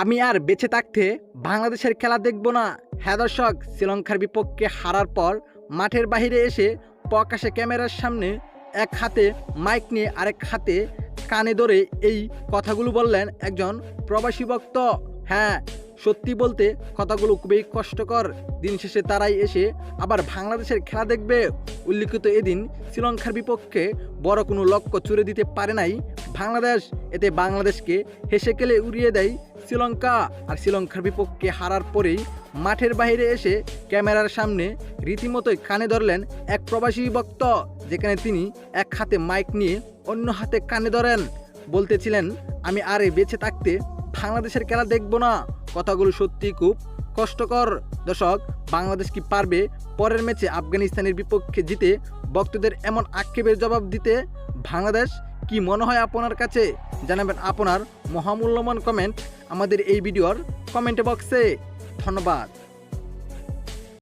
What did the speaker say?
আমি আর বেঁচে থাকতে বাংলাদেশের খেলা দেখব না। হ্যাঁ দর্শক, শ্রীলঙ্কার বিপক্ষে হারার পর মাঠের বাইরে এসে প্রকাশে ক্যামেরার সামনে এক হাতে মাইক নিয়ে আরেক হাতে কানে ধরে এই কথাগুলো বললেন একজন প্রবাসী ভক্ত। হ্যাঁ সত্যি বলতে কথাগুলো খুবই কষ্টকর। দিন শেষে তারাই এসে আবার বাংলাদেশের খেলা দেখবে। উল্লিখিত এদিন শ্রীলঙ্কার বিপক্ষে বড় কোনো লক্ষ্য চুরে দিতে পারে নাই বাংলাদেশ। এতে বাংলাদেশকে হেসে কেলে উড়িয়ে দেয় শ্রীলঙ্কা আর শ্রীলঙ্কার বিপক্ষে হারার পরেই মাঠের বাইরে এসে ক্যামেরার সামনে রীতিমতোই কানে ধরলেন এক প্রবাসী বক্ত যেখানে তিনি এক হাতে মাইক নিয়ে অন্য হাতে কানে ধরেন। বলতেছিলেন, আমি আরে বেঁচে থাকতে বাংলাদেশের খেলা দেখব না। কথাগুলো সত্যি খুব কষ্টকর। দর্শক, বাংলাদেশ কি পারবে পরের ম্যাচে আফগানিস্তানের বিপক্ষে জিতে ভক্তদের এমন আক্ষেপের জবাব দিতে? বাংলাদেশ কি মনে হয় আপনার কাছে? জানাবেন আপনার মহামূল্যবান কমেন্ট আমাদের এই ভিডিওর কমেন্ট বক্সে ধন্যবাদ।